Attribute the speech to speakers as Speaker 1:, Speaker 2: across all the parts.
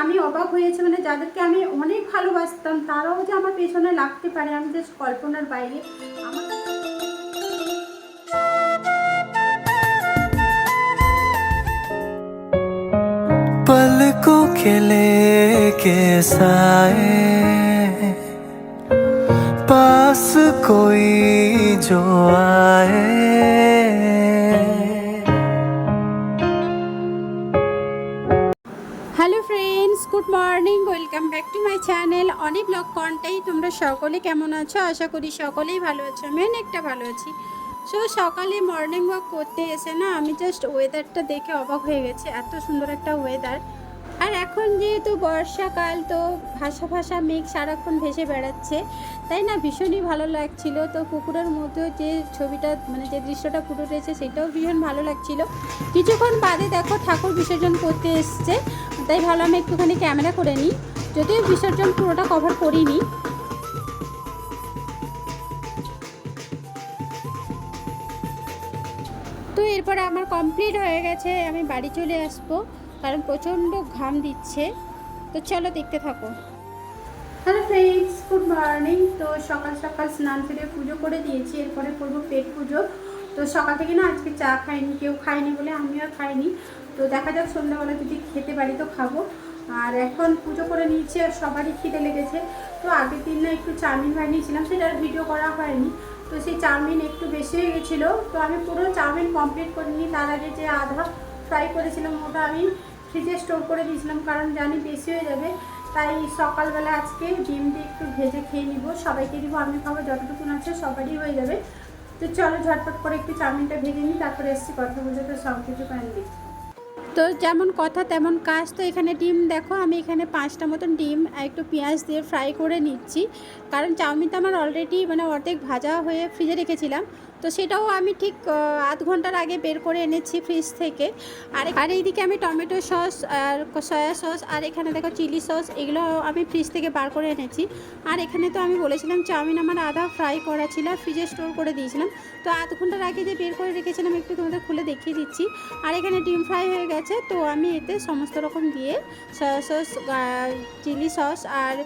Speaker 1: আমি অবাক হয়েছি মানে যাদেরকে আমি অনেক ভালোবাসতাম তারাও যে আমার পেছনে লাগতে পারে আমি জাস্ট কল্পনার বাইরে আমার
Speaker 2: पलकों के लेके साए पास कोई जो आए
Speaker 1: অনেক ব্লগ কন্টাই তোমরা সকলে কেমন আছো? আশা করি সকলেই ভালো আছো। আমি অনেকটা ভালো আছি। সো সকালে মর্নিং ওয়াক করতে এসে না আমি জাস্ট ওয়েদারটা দেখে অবাক হয়ে গেছি। এত সুন্দর একটা ওয়েদার আর এখন যেহেতু বর্ষাকাল, তো ভাসা ভাসা মেঘ সারাক্ষণ ভেসে বেড়াচ্ছে। তাই না? ভীষণই ভালো লাগছিল। তো পুকুরের মধ্যে যে ছবিটা মানে যে দৃশ্যটা ফুটে উঠেছে, সেটাও ভীষণ ভালো লাগছিল। কিছুক্ষণ বাদে দেখো ঠাকুর বিসর্জন করতে এসছে। তাই ভাবলাম একটুখানি ক্যামেরা করে নিই। যদিও বিসর্জন পুরোটা কভার করিনি। তো এরপরে আমার কমপ্লিট হয়ে গেছে, আমি বাড়ি চলে আসব, কারণ প্রচণ্ড ঘাম দিচ্ছে। তো চলো দেখতে থাকো। হ্যালো ফ্রেন্ডস গুড মর্নিং তো সকাল সকাল স্নান করে পুজো করে দিয়েছি, এরপরে করব পেট পুজো। তো সকাল থেকে না আজকে চা খাইনি, কেউ খায়নি বলে আমিও খাইনি। তো দেখা যাক সন্ধ্যাবেলা যদি খেতে পারি তো খাব। আর এখন পুজো করে নিয়েছি আর সবারই খিদে লেগেছে। তো আগের দিন না একটু চাউমিন বানিয়েছিলাম সেটার ভিডিও করা হয়নি। তো সেই চাউমিন একটু বেশি হয়ে গেছিল। তো আমি পুরো চাউমিন কমপ্লিট করিনি তার আগে যে আধা ফ্রাই করেছিলাম, ওটা আমি ফ্রিজে স্টোর করে দিয়েছিলাম, কারণ জানি বেশি হয়ে যাবে। তাই সকালবেলা আজকে ডিম দিয়ে একটু ভেজে খেয়ে নিব। সবাইকে দিব, আমি খাব, যতটুকুন আছে সবারই হয়ে যাবে। তো চলো ঝটপট করে একটু চাউমিনটা ভেজে নিই, তারপরে এসছি কথা বলতে সব কিছু দিই তো যেমন কথা, তেমন কাজ। তো এখানে ডিম দেখো, আমি এখানে পাঁচটা মতন ডিম, একটু পেঁয়াজ দিয়ে ফ্রাই করে নিচ্ছি। কারণ চাউমিনটা আমার অলরেডি মানে অর্ধেক ভাজা হয়ে ফ্রিজে রেখেছিলাম। তো সেটাও আমি ঠিক আধ ঘণ্টার আগে বের করে এনেছি ফ্রিজ থেকে। আর আর এইদিকে আমি টমেটো সস আর সয়া সস আর এখানে দেখো চিলি সস এগুলো আমি ফ্রিজ থেকে বার করে এনেছি। আর এখানে তো আমি বলেছিলাম চাউমিন আমার আধা ফ্রাই করা ছিল ফ্রিজে স্টোর করে দিয়েছিলাম। তো আধ ঘণ্টার আগে যে বের করে রেখেছিলাম, একটু তোমাদের খুলে দেখিয়ে দিচ্ছি। আর এখানে ডিম ফ্রাই হয়ে গেছে, তো আমি এতে সমস্ত রকম দিয়ে সয়া সস চিলি সস আর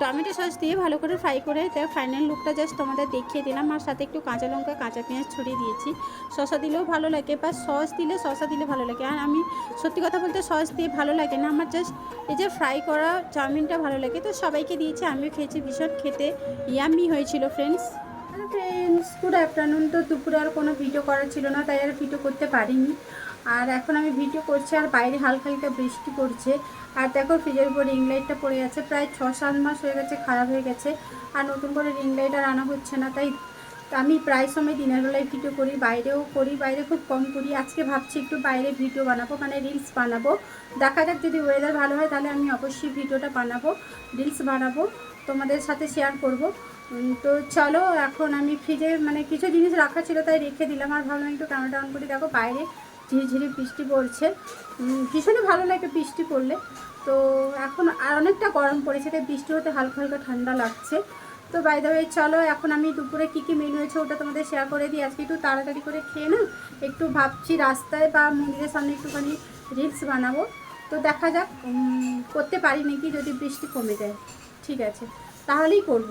Speaker 1: টমেটো সস দিয়ে ভালো করে ফ্রাই করে তার ফাইনাল লুকটা জাস্ট তোমাদের দেখিয়ে দিলাম। আর সাথে একটু কাঁচা লঙ্কা, কাঁচা পেঁয়াজ ছড়িয়ে দিয়েছি। শসা দিলেও ভালো লাগে বা সস দিলে শসা দিলে ভালো লাগে। আর আমি সত্যি কথা বলতে সস দিয়ে ভালো লাগে না। আমার জাস্ট এই যে ফ্রাই করা চাউমিনটা ভালো লাগে। তো সবাইকে দিয়েছি। আমিও খেয়েছি, ভীষণ খেতে ইয়ামি হয়েছিল ফ্রেন্ডস ফ্রেন্ডস গুড আফটারনুন তো দুপুরে আর কোনো ভিডিও করার ছিল না, তাই আর ভিডিও করতে পারিনি। আর এখন আমি ভিডিও করছি, আর বাইরে হালকা হালকা বৃষ্টি পড়ছে। আর দেখো ফ্রিজের উপর রিং লাইটটা পড়ে আছে, প্রায় ছ সাত মাস হয়ে গেছে, খারাপ হয়ে গেছে। আর নতুন করে রিং লাইট আর আনা হচ্ছে না, তাই আমি প্রায় সময় দিনের বেলায় ভিডিও করি, বাইরেও করি, বাইরে খুব কম করি। আজকে ভাবছি একটু বাইরে ভিডিও বানাবো মানে রিলস বানাবো। দেখা যাক যদি ওয়েদার ভালো হয়, তাহলে আমি অবশ্যই ভিডিওটা বানাবো রিলস বানাবো, তোমাদের সাথে শেয়ার করব। তো চলো, এখন আমি ফ্রিজে মানে কিছু জিনিস রাখা ছিল, তাই রেখে দিলাম। আর ভাবলাম একটু ক্যামেরা অন করে। দেখো বাইরে ঝিরিঝিরি বৃষ্টি পড়ছে। ভীষণই ভালো লাগে বৃষ্টি পড়লে। তো এখন আর অনেকটা গরম পড়েছে, তাই বৃষ্টি হতে হালকা হালকা ঠান্ডা লাগছে। তো বাই দ্য ওয়ে চলো এখন আমি দুপুরে কী কী মেনু হয়েছে ওটা তোমাদের শেয়ার করে দিই। আজকে একটু তাড়াতাড়ি করে খেয়ে না, একটু ভাবছি রাস্তায় বা মন্দিরের সামনে একটুখানি রিলস বানাবো। তো দেখা যাক করতে পারি নাকি যদি বৃষ্টি কমে যায়। ঠিক আছে, তাহলেই করব।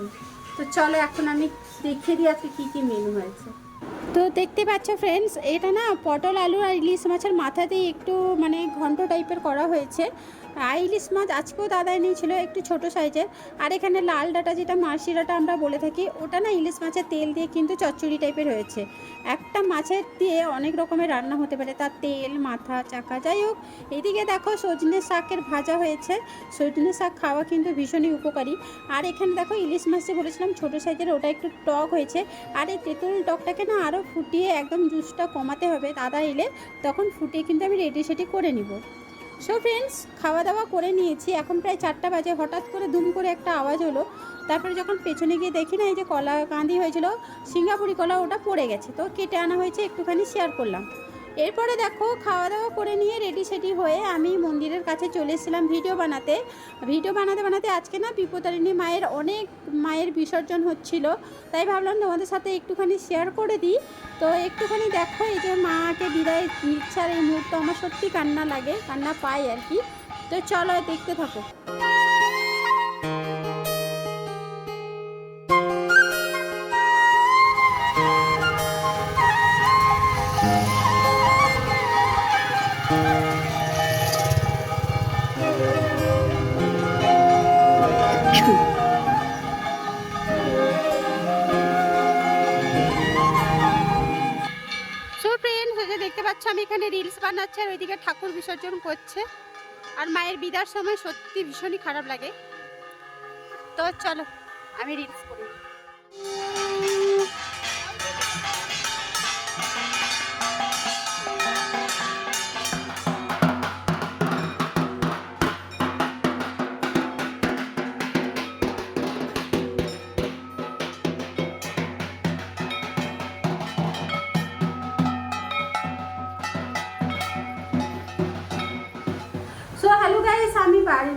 Speaker 1: তো চলো এখন আমি দেখিয়ে দিই আজকে কী কী মেনু হয়েছে। তো দেখতে পাচ্ছ ফ্রেন্ডস এটা না পটল আলু আর ইলিশ মাছের মাথাতেই একটু মানে ঘন্ট টাইপের করা হয়েছে। ইলিশ মাছ আজকেও দাদা এনেছিল একটু ছোট সাইজের। আর এখানে লাল ডাটা যেটা মাসি ডাটা আমরা বলে থাকি, ওটা না ইলিশ মাছের তেল দিয়ে কিন্তু চচ্চড়ি টাইপের হয়েছে। একটা মাছের দিয়ে অনেক রকমের রান্না হতে পারে, তার তেল, মাথা, চাকা, যাই হোক। এদিকে দেখো সজনে শাকের ভাজা হয়েছে। সজনে শাক খাওয়া কিন্তু ভীষণই উপকারী। আর এখানে দেখো ইলিশ মাছ বলেছিলাম ছোটো সাইজের, ওটা একটু টক হয়েছে। আর এই তেঁতুল টকটাকে না আরও ফুটিয়ে একদম জুসটা কমাতে হবে। দাদা এলে তখন ফুটিয়ে কিন্তু আমি রেডি সেটি করে নিব। সো ফ্রেন্ডস খাওয়া দাওয়া করে নিয়েছি। এখন প্রায় চারটা বাজে। হঠাৎ করে দুম করে একটা আওয়াজ হলো। তারপরে যখন পেছনে গিয়ে দেখি না, এই যে কলা কাঁদি হয়েছিল, সিঙ্গাপুরি কলা ওটা পড়ে গেছে। তো কেটে আনা হয়েছে, একটুখানি শেয়ার করলাম। এরপরে দেখো খাওয়া দাওয়া করে নিয়ে রেডি সেডি হয়ে আমি মন্দিরের কাছে চলে এসেছিলাম ভিডিও বানাতে। ভিডিও বানাতে বানাতে আজকে না বিপতারিণী মায়ের অনেক মায়ের বিসর্জন হচ্ছিল। তাই ভাবলাম তোমাদের সাথে একটুখানি শেয়ার করে দিই। তো একটুখানি দেখো, এই যে মাকে বিদায় নিচ্ছে আর এই মুহূর্ত আমার সত্যি কান্না লাগে, কান্না পাই আর কি। তো চলো, দেখতে থাকো। যে দেখতে পাচ্ছ, আমি এখানে রিলস বানাচ্ছি আর ওইদিকে ঠাকুর বিসর্জন করছে। আর মায়ের বিদার সময় সত্যি ভীষণই খারাপ লাগে। তো চলো, আমি রিলস করি।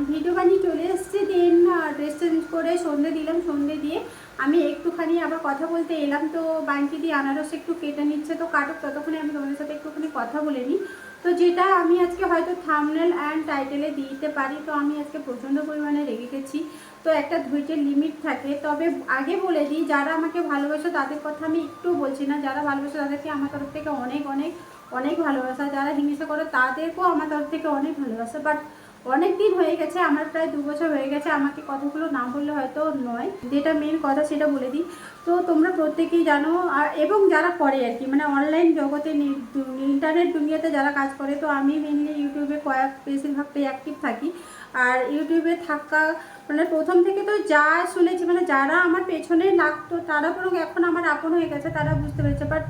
Speaker 1: ভিডিও বানিয়ে চলে এসেছি, দেন ড্রেস চেঞ্জ করে সন্ধে দিলাম, সন্ধে দিয়ে আমি একটুখানি আবার কথা বলতে এলাম। তো বাঙ্কি দিয়ে আনারস একটু কেটে নিচ্ছে, তো কাটুক, ততক্ষণে আমি তোমাদের সাথে একটুখানি কথা বলে নিই। তো যেটা আমি আজকে হয়তো থামনেল অ্যান্ড টাইটেলে দিতে পারি, তো আমি আজকে প্রচণ্ড পরিমাণে রেগে গেছি। তো একটা ধৈর্যের লিমিট থাকে। তবে আগে বলে দিই, যারা আমাকে ভালোবাসে, তাদের কথা আমি একটু বলছি না। যারা ভালোবাসে, তাদেরকে আমার তরফ থেকে অনেক অনেক অনেক ভালোবাসা। যারা হিংসা করে, তাদেরকেও আমার তরফ থেকে অনেক ভালোবাসা। বাট অনেক দিন হয়ে গেছে, আমার প্রায় দু বছর হয়ে গেছে, আমাকে কথাগুলো না বললে হয়তো নয়। যেটা মেন কথা সেটা বলে দিই। তো তোমরা প্রত্যেকেই জানো, আর এবং যারা করে আর কি মানে অনলাইন জগতে ইন্টারনেট দুনিয়াতে যারা কাজ করে, তো আমি মেনলি ইউটিউবে কয়েক বেশিরভাগটাই অ্যাক্টিভ থাকি। আর ইউটিউবে থাকা মানে প্রথম থেকে তো যা শুনেছি মানে যারা আমার পেছনে লাগতো, তারা বরং এখন আমার আপন হয়ে গেছে, তারা বুঝতে পেরেছে। বাট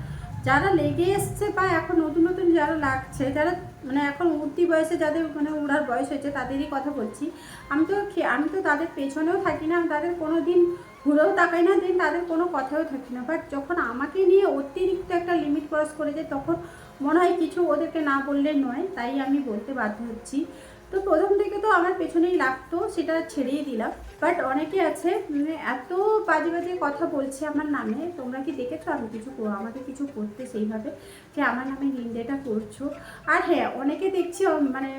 Speaker 1: যারা লেগে এসছে বা এখন নতুন নতুন যারা লাগছে, যারা মানে এখন উঠতি বয়সে যাদের মানে উড়ার বয়স হয়েছে, তাদেরই কথা বলছি। আমি তো আমি তো তাদের পেছনেও থাকি না, তাদের কোনো দিন ঘুরেও তাকাই না, দিন তাদের কোনো কথাও থাকি না। বাট যখন আমাকে নিয়ে অতিরিক্ত একটা লিমিট ক্রস করে যায় তখন মনে হয় কিছু ওদেরকে না বললে নয়, তাই আমি বলতে বাধ্য হচ্ছি। তো প্রথম থেকে তো আমার পেছনেই লাগতো, সেটা ছেড়েই দিলাম। বাট অনেকে আছে মানে এত বাজে বাজে কথা বলছে আমার নামে, তোমরা কি দেখেছ? আমি কিছু করো আমাকে কিছু করতে সেইভাবে যে আমার নামে নিন্দেটা করছ। আর হ্যাঁ অনেকে দেখছি মানে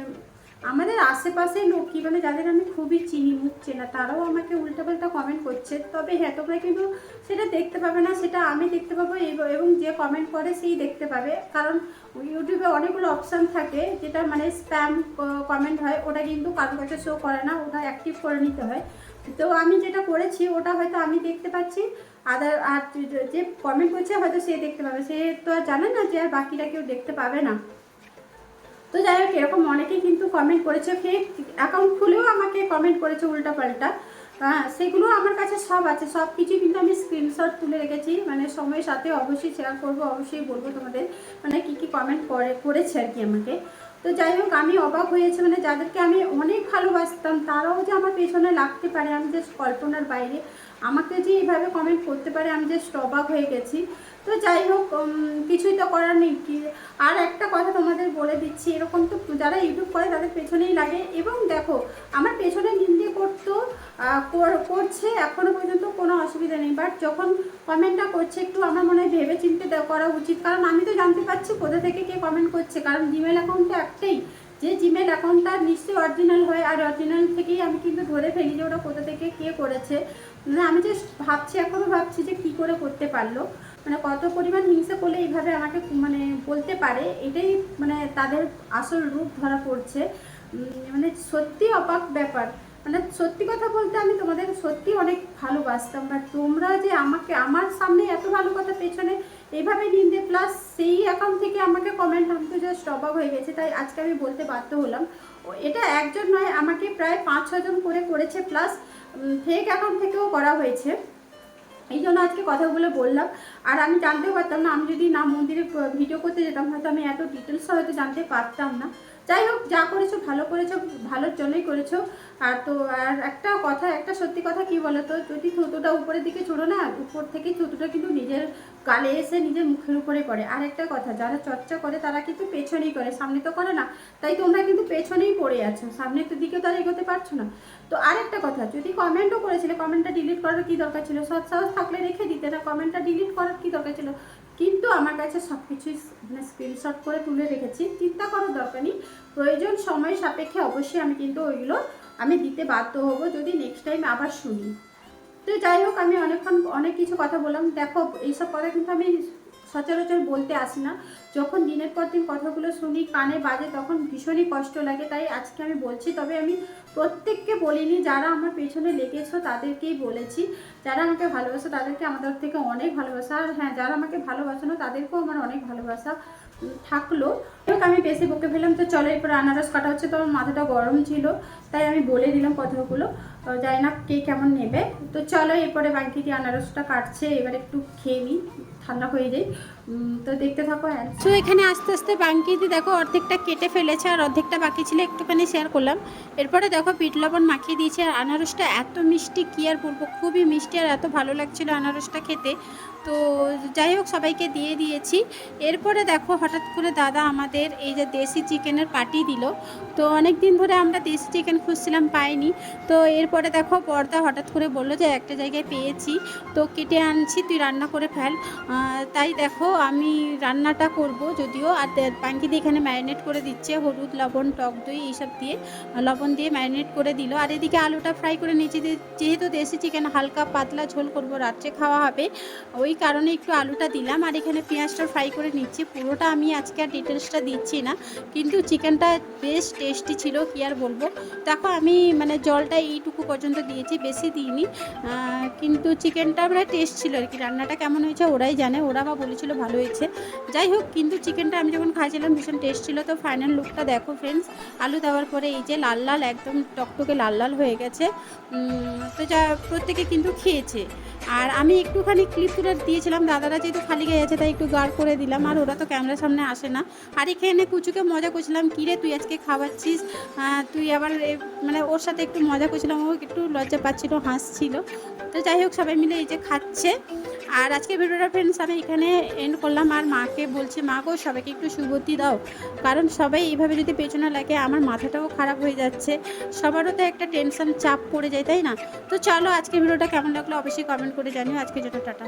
Speaker 1: আমাদের আশেপাশে লোকই মানে যাদের আমি খুবই চিনি মুখ চেনা তারাও আমাকে উল্টাপাল্টা কমেন্ট করছে। তবে হ্যাঁ তোমরা কিন্তু সেটা দেখতে পাবে না, সেটা আমি দেখতে পাবো এব- যে কমেন্ট করে সেই দেখতে পাবে। কারণ ইউটিউবে অনেকগুলো অপশান থাকে, যেটা মানে স্প্যাম কমেন্ট হয়, ওটা কিন্তু কারোর কাছে শো করে না, ওটা অ্যাক্টিভ করে নিতে হয়। তো আমি যেটা করেছি, ওটা হয়তো আমি দেখতে পাচ্ছি, আদার, আর যে কমেন্ট করছে হয়তো সে দেখতে পাবে। সে তো আর জানে না যে আর বাকিরা কেউ দেখতে পাবে না। তো যাই হোক, এরকম অনেকেই কিন্তু কমেন্ট করেছে। ফেক অ্যাকাউন্ট খুলেও আমাকে কমেন্ট করেছে উল্টাপাল্টা। হ্যাঁ সেগুলো আমার কাছে সব আছে। সব কিছু কিন্তু আমি স্ক্রিনশট তুলে রেখেছি। মানে সময়ের সাথে অবশ্যই শেয়ার করব, অবশ্যই বলব তোমাদের। মানে কী কী কমেন্ট করে, করেছে আর কি আমাকে। তো যাই হোক, আমি অবাক হয়েছে মানে যাদেরকে আমি অনেক ভালোবাসতাম, তারাও যে আমার পেছনে লাগতে পারে। আমি যে কল্পনার বাইরে। আমাকে যে এইভাবে কমেন্ট করতে পারে, আমি যে অবাক হয়ে গেছি। তো যাই হোক কিছুই তো করার নেই কি। আর একটা কথা তোমাদের বলে দিচ্ছি, এরকম তো যারা ইউটিউব করে তাদের পেছনেই লাগে। এবং দেখো, আমার পেছনে নিন্দে করতো কর- করছে এখনও পর্যন্ত কোনো অসুবিধা নেই। বাট যখন কমেন্টটা করছে, একটু আমার মনে হয় ভেবে চিন্তে করা উচিত। কারণ আমি তো জানতে পারছি কোথা থেকে কে কমেন্ট করছে। কারণ জিমেল অ্যাকাউন্ট তো একটাই। যে জিমেল অ্যাকাউন্টটা নিশ্চয়ই অরিজিনাল হয়, আর অরিজিনাল থেকেই আমি কিন্তু ধরে ফেলি যে ওটা কোথা থেকে কে করেছে। মানে আমি জাস্ট ভাবছি এখনও ভাবছি যে কী করে করতে পারল। মানে কত পরিমাণ হিংসা করলে এইভাবে আমাকে মানে বলতে পারে, এটাই মানে তাদের আসল রূপ ধরা পড়ছে। মানে সত্যি অবাক ব্যাপার। মানে সত্যি কথা বলতে আমি তোমাদের সত্যি অনেক ভালোবাসতাম বাট তোমরা যে আমাকে আমার সামনে এত ভালো কথা পেছনে এইভাবে নিন্দে প্লাস সেই অ্যাকাউন্ট থেকে আমাকে কমেন্ট আমি তো জাস্ট অবাক হয়ে গেছে, তাই আজকে আমি বলতে বাধ্য হলাম। এটা একজন নয়, আমাকে প্রায় পাঁচ ছজন করে করেছে প্লাস ফেক অ্যাকাউন্ট থেকেও করা হয়েছে। এই জন্য আজকে কথাগুলো বললাম। আর আমি জানতেও পারতাম না, আমি যদি না মন্দিরে ভিডিও করতে যেতাম, হয়তো আমি এত ডিটেলস হয়তো জানতে পারতাম না। যাই হোক যা করেছ, ভালো করেছ ভালোর জন্যই করেছ। আর তো, আর একটা কথা, একটা সত্যি কথা কি বলো তো যদি থুতুটা উপরের দিকে ছোড়ো না, উপর থেকে থুতুটা কিন্তু নিজের গালে এসে নিজের মুখের উপরে পড়ে। আর একটা কথা, যারা চর্চা করে, তারা কিন্তু পেছনেই করে, সামনে তো করে না। তাই তোমরা কিন্তু পেছনেই পড়ে আছো, সামনের তো দিকে তো আর এগোতে পারছ না। তো আরেকটা কথা, যদি কমেন্টও করেছিলে কমেন্টটা ডিলিট করার কি দরকার ছিল? সৎ সাহস থাকলে রেখে দিতে, না কমেন্টটা ডিলিট করার কি দরকার ছিল? কিন্তু আমার কাছে সব কিছুই মানে স্ক্রিনশট করে তুলে রেখেছি। চিন্তা করার দরকার নেই। প্রয়োজন, সময় সাপেক্ষে অবশ্যই আমি কিন্তু ওইগুলো আমি দিতে বাধ্য হব যদি নেক্সট টাইম আবার শুনি। তো যাই হোক, আমি অনেকক্ষণ অনেক কিছু কথা বললাম। দেখো, এইসব কথা কিন্তু আমি সচরাচর বলতে আসি না। যখন দিনের পর দিন কথাগুলো শুনি, কানে বাজে, তখন ভীষণই কষ্ট লাগে। তাই আজকে আমি বলছি, তবে আমি প্রত্যেককে বলিনি, যারা আমার পেছনে লেগেছো তাদেরকেই বলেছি। যারা আমাকে ভালোবাসো তাদেরকে আমাদের থেকে অনেক ভালোবাসা। আর হ্যাঁ যারা আমাকে ভালোবাসো না, তাদেরকেও আমার অনেক ভালোবাসা থাকল। আমি বেশি বকে ফেললাম। তো চলো, এরপর আনারস কাটা হচ্ছে। তো মাথাটা গরম ছিল, তাই আমি বলে দিলাম কথাগুলো। জানি না কে কেমন নেবে। তো চলো, এরপরে বাকি দিয়ে আনারসটা কাটছে, এবার একটু খেয়ে নিই। ঠান্ডা হয়ে যাই। তো দেখতে থাকো তো এখানে আস্তে আস্তে বাঙ্কিতে দেখো, অর্ধেকটা কেটে ফেলেছে আর অর্ধেকটা বাকি ছিল, একটুখানি শেয়ার করলাম। এরপরে দেখো পিঠ লবণ মাখিয়ে দিয়েছে। আর আনারসটা এত মিষ্টি, কি আর বলব? খুবই মিষ্টি আর এত ভালো লাগছিল আনারসটা খেতে। তো যাই হোক, সবাইকে দিয়ে দিয়েছি। এরপরে দেখো, হঠাৎ করে দাদা আমাদের এই যে দেশি চিকেনের পার্টি দিল। তো অনেক দিন ধরে আমরা দেশি চিকেন খুঁজছিলাম, পাইনি। তো এরপরে দেখো বর্দা হঠাৎ করে বলল যে একটা জায়গায় পেয়েছি। তো কেটে আনছি, তুই রান্না করে ফেল। তাই দেখো আমি রান্নাটা করব যদিও। আর পাঙ্কিদি এখানে ম্যারিনেট করে দিচ্ছে, হলুদ, লবণ, টক দই এইসব দিয়ে। লবণ দিয়ে ম্যারিনেট করে দিল। আর এদিকে আলুটা ফ্রাই করে নিয়েছি। যেহেতু দেশি চিকেন হালকা পাতলা ঝোল করব, রাত্রে খাওয়া হবে। ওই কারণে একটু আলুটা দিলাম। আর এখানে পেঁয়াজটা ফ্রাই করে নিচ্ছি। পুরোটা আমি আজকে আর ডিটেলসটা দিচ্ছি না। কিন্তু চিকেনটা বেশ টেস্টি ছিল, কি আর বলব? দেখো, আমি মানে জলটা এইটুকু পর্যন্ত দিয়েছি, বেশি দিইনি। কিন্তু চিকেনটা মানে টেস্ট ছিল আর কি। রান্নাটা কেমন হয়েছে ওরাই জানে, ওরা বা বলেছিল ভালো হয়েছে। যাই হোক, কিন্তু চিকেনটা আমি যখন খাইছিলাম, ভীষণ টেস্ট ছিল। তো ফাইনাল লুকটা দেখো ফ্রেন্ডস আলু দেওয়ার পরে এই যে লাল লাল, একদম টকটকে লাল লাল হয়ে গেছে। তো যা, প্রত্যেকে কিন্তু খেয়েছে। আর আমি একটুখানি ক্লিপ তুলে দিয়েছিলাম, দাদারা যেহেতু খালি গায়ে আছে, তাই একটু গাঢ় করে দিলাম। আর ওরা তো ক্যামেরার সামনে আসে না। আর এখানে কুচুকে মজা করছিলাম কিরে তুই আজকে খাওয়াচ্ছিস? তুই আবার মানে ওর সাথে একটু মজা করছিলাম, ও একটু লজ্জা পাচ্ছিল, হাসছিল। তো যাই হোক, সবাই মিলে এই যে খাচ্ছে। আর আজকে ভিডিওটা ফ্রেন্ডস আমি এখানে এন্ড করলাম। আর মাকে বলছি, মা গো, সবাইকে একটু সুবতি দাও। কারণ সবাই এইভাবে যদি পেছনে লাগে, আমার মাথাটাও খারাপ হয়ে যাচ্ছে। সবারও তো একটা টেনশন চাপ পড়ে যায়, তাই না? তো চলো, আজকে ভিডিওটা কেমন লাগল অবশ্যই কমেন্ট করে জানিও। আজকে জন্য টাটা।